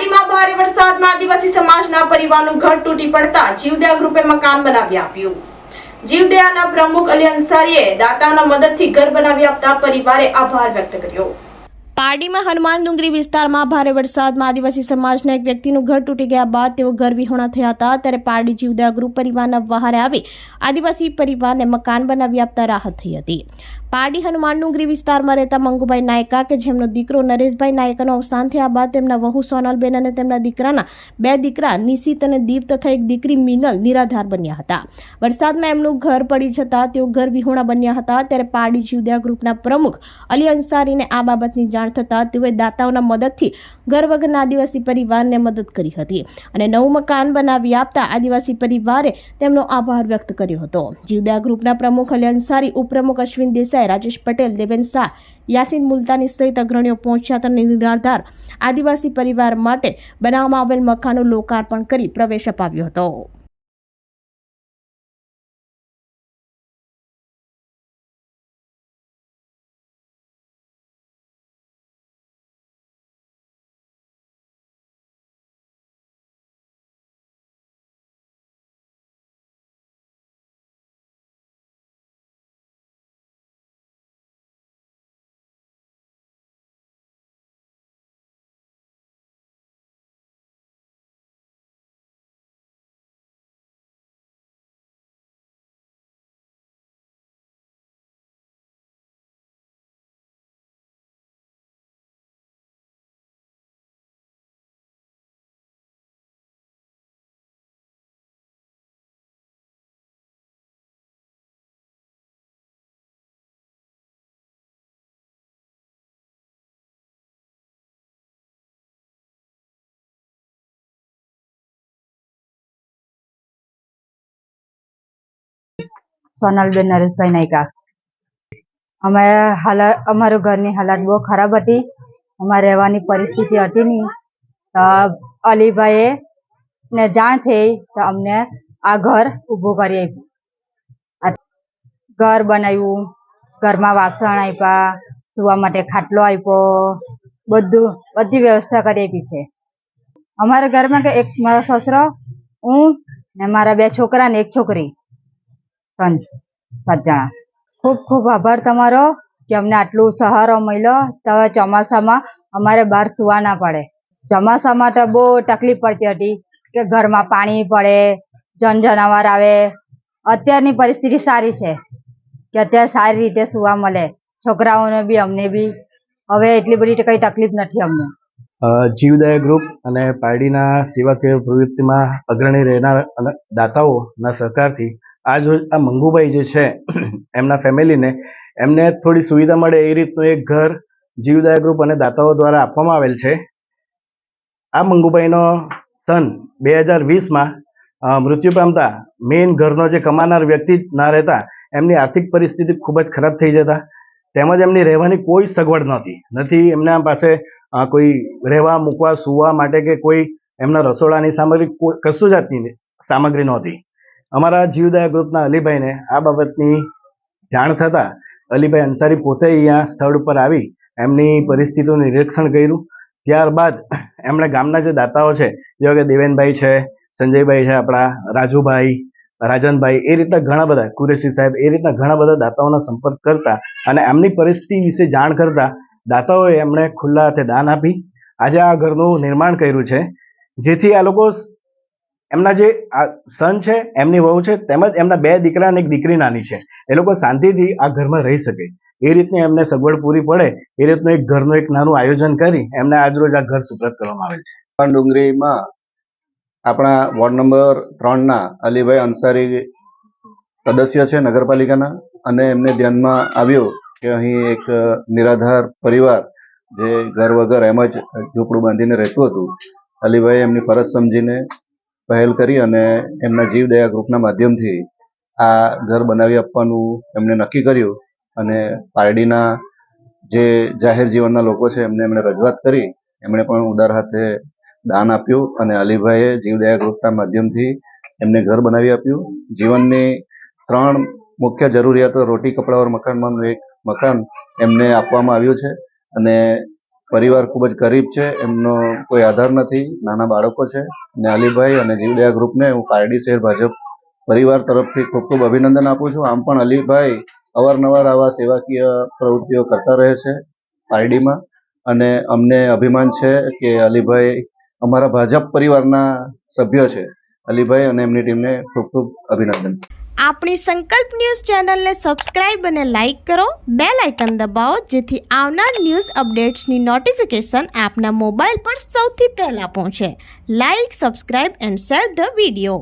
પાડીમાં ભારે વરસાદમાં આદિવાસી સમાજના પરિવારનું ઘર તૂટી પડતા જીવદયા ગ્રુપે મકાન બનાવી આપ્યું. જીવદયાના પ્રમુખ અલી અંસારીએ દાતાઓના મદદથી ઘર બનાવી આપતા પરિવારે આભાર વ્યક્ત કર્યો. પારડીમાં હનુમાન ડુંગરી વિસ્તારમાં ભારે વરસાદમાં આદિવાસી સમાજના એક વ્યક્તિનું ઘર તૂટી ગયા બાદ તેઓ ઘર વિહોણા થયા હતા. ત્યારે પારડી જીવદયા ગ્રુપ પરિવારના વહારે આવી આદિવાસી પરિવારને મકાન બનાવી આપતા રાહત થઈ હતી. પારડી હનુમાન ડુંગરી વિસ્તારમાં રહેતા મંગુભાઈ નાયકા કે જેમનો દીકરો નરેશભાઈ નાયકાનું અવસાન થયા બાદ તેમના વહુ સોનલબેન અને તેમના દીકરાના બે દીકરા નિશિત અને દીપ તથા એક દીકરી મિનલ નિરાધાર બન્યા હતા. વરસાદમાં એમનું ઘર પડી જતાં તેઓ ઘર વિહોણા બન્યા હતા. ત્યારે પારડી જીવદયા ગ્રુપના પ્રમુખ અલી અંસારીને આ બાબતની જાણ થતાં તેઓએ દાતાઓના મદદથી ઘર આદિવાસી પરિવારને મદદ કરી હતી અને નવું મકાન બનાવી આપતા આદિવાસી પરિવારે તેમનો આભાર વ્યક્ત કર્યો હતો. જીવદયા ગ્રુપના પ્રમુખ અલી અંસારી ઉપપ્રમુખ અશ્વિન દેસાઈ, રાજેશ પટેલ, દેવેન શાહ, યાસીન મુલતાની સહિત અગ્રણીઓ પહોંચ્યા હતા અને નિરાધાર આદિવાસી પરિવાર માટે બનાવવામાં આવેલ મકાનનું લોકાર્પણ કરી પ્રવેશ અપાવ્યો હતો. સોનલબેન નરેશભાઈ નાયકા. અમે હાલત અમારું ઘરની હાલત બહુ ખરાબ હતી. અમારે રહેવાની પરિસ્થિતિ હતી નહીં. તો અલીભાઈએ ને જાણ થઈ તો અમને આ ઘર ઊભું કરી આપ્યું. ઘર બનાવ્યું, ઘરમાં વાસણ આપ્યા, સુવા માટે ખાટલો આપ્યો, બધું, બધી વ્યવસ્થા કરી આપી છે. અમારા ઘરમાં એક મારા સસરો, હું ને મારા બે છોકરા ને એક છોકરી. સાત. જણા ખૂબ ખૂબ આભાર તમારો કે અમને આટલું સહારો મળ્યો. તો ચોમાસામાં અમારે બહાર સુવા ના પડે. ચોમાસામાં તો બહુ તકલીફ પડતી હતી કે ઘરમાં પાણી પડે જન જનાવર આવે. અત્યારની પરિસ્થિતિ સારી છે કે અત્યારે સારી રીતે સુવા મળે. છોકરાઓને બી, અમને બી. હવે એટલી બધી કઈ તકલીફ નથી અમને. જીવદયા ગ્રુપ અને પારડીના સેવાકીય પ્રવૃત્તિમાં અગ્રણી રહેનાર દાતાઓના સહકારથી આજ જો આ મંગુભાઈ જે છે, એમના ફેમિલીને એમને થોડી સુવિધા મળે એ રીતનું એક ઘર જીવદાય ગ્રુપ અને દાતાઓ દ્વારા આપવામાં આવેલ છે. આ મંગુભાઈનો સન બે હજાર વીસમાં મૃત્યુ પામતા મેઇન ઘરનો જે કમાનાર વ્યક્તિ ના રહેતા, એમની આર્થિક પરિસ્થિતિ ખૂબ જ ખરાબ થઈ જતા. તેમજ એમની રહેવાની કોઈ સગવડ નહોતી. નથી એમના પાસે કોઈ રહેવા, મૂકવા, સુવા માટે કે કોઈ એમના રસોડાની સામગ્રી કોઈ, કશું જાતની સામગ્રી નહોતી. અમારા જીવદયા ગ્રુપના અલીભાઈને આ બાબતની જાણ થતાં અલીભાઈ અંસારી પોતે અહીંયા સ્થળ ઉપર આવી એમની પરિસ્થિતિનું નિરીક્ષણ કર્યું. ત્યારબાદ એમણે ગામના જે દાતાઓ છે, જેવા કે દેવેનભાઈ છે, સંજયભાઈ છે આપણા, રાજુભાઈ, રાજનભાઈ, એ રીતના ઘણા બધા, કુરેશી સાહેબ, એ રીતના ઘણા બધા દાતાઓનો સંપર્ક કરતા અને એમની પરિસ્થિતિ વિશે જાણ કરતા દાતાઓએ એમણે ખુલ્લા હાથે દાન આપી. આજે આ ઘરનું નિર્માણ કર્યું છે, જેથી આ લોકો એમના જે સન છે, એમની વહુ છે, તેમજ એમના બે દીકરા અને એક દીકરી નાની છે. એ લોકો શાંતિથી આ ઘરમાં રહી શકે. એ રીતની એમને સગવડ પૂરી પડે, એ રીતનું એક ઘરનું એક નાનું આયોજન કરી એમને આજરોજ આ ઘર સુપ્રત કરવામાં આવેલ છે. ડુંગરીમાં આપણા વોર્ડ નંબર ત્રણના અલીભાઈ અંસારી સદસ્ય છે નગરપાલિકાના, અને એમને ધ્યાનમાં આવ્યું કે અહીં એક નિરાધાર પરિવાર જે ઘર વગર એમ જ ઝૂંપડું બાંધીને રહેતું હતું. અલીભાઈ એમની ફરજ સમજીને પહેલ કરી અને એમના જીવદયા ગ્રુપના માધ્યમથી આ ઘર બનાવી આપવાનું એમને નક્કી કર્યું અને પારડીના જે જાહેર જીવનના લોકો છે એમને એમણે રજૂઆત કરી. એમણે પણ ઉદાર હાથે દાન આપ્યું અને અલીભાઈએ જીવદયા ગ્રુપના માધ્યમથી એમને ઘર બનાવી આપ્યું. જીવનની ત્રણ મુખ્ય જરૂરિયાતો રોટી, કપડા ઓર મકાનમાં એક મકાન એમને આપવામાં આવ્યું છે અને પરિવાર ખૂબ જ ગરીબ છે, એમનો કોઈ આધાર નથી, નાના બાળકો છે. ને અલીભાઈ અને જીવદયા ગ્રુપને હું પારડી શહેર ભાજપ પરિવાર તરફથી ખૂબ ખૂબ અભિનંદન આપું છું. આમ પણ અલીભાઈ અવારનવાર આવા સેવાકીય પ્રવૃત્તિઓ કરતા રહે છે પારડીમાં. અને અમને અભિમાન છે કે અલીભાઈ અમારા ભાજપ પરિવારના સભ્ય છે. અલીભાઈ અને એમની ટીમને ખૂબ ખૂબ અભિનંદન. આપણી સંકલ્પ ન્યૂઝ ચેનલને સબસ્ક્રાઇબ અને લાઇક કરો. બે લાઇકન દબાવો, જેથી આવનાર ન્યૂઝ અપડેટ્સની નોટિફિકેશન આપના મોબાઈલ પર સૌથી પહેલા પહોંચે. Like, subscribe and share the video.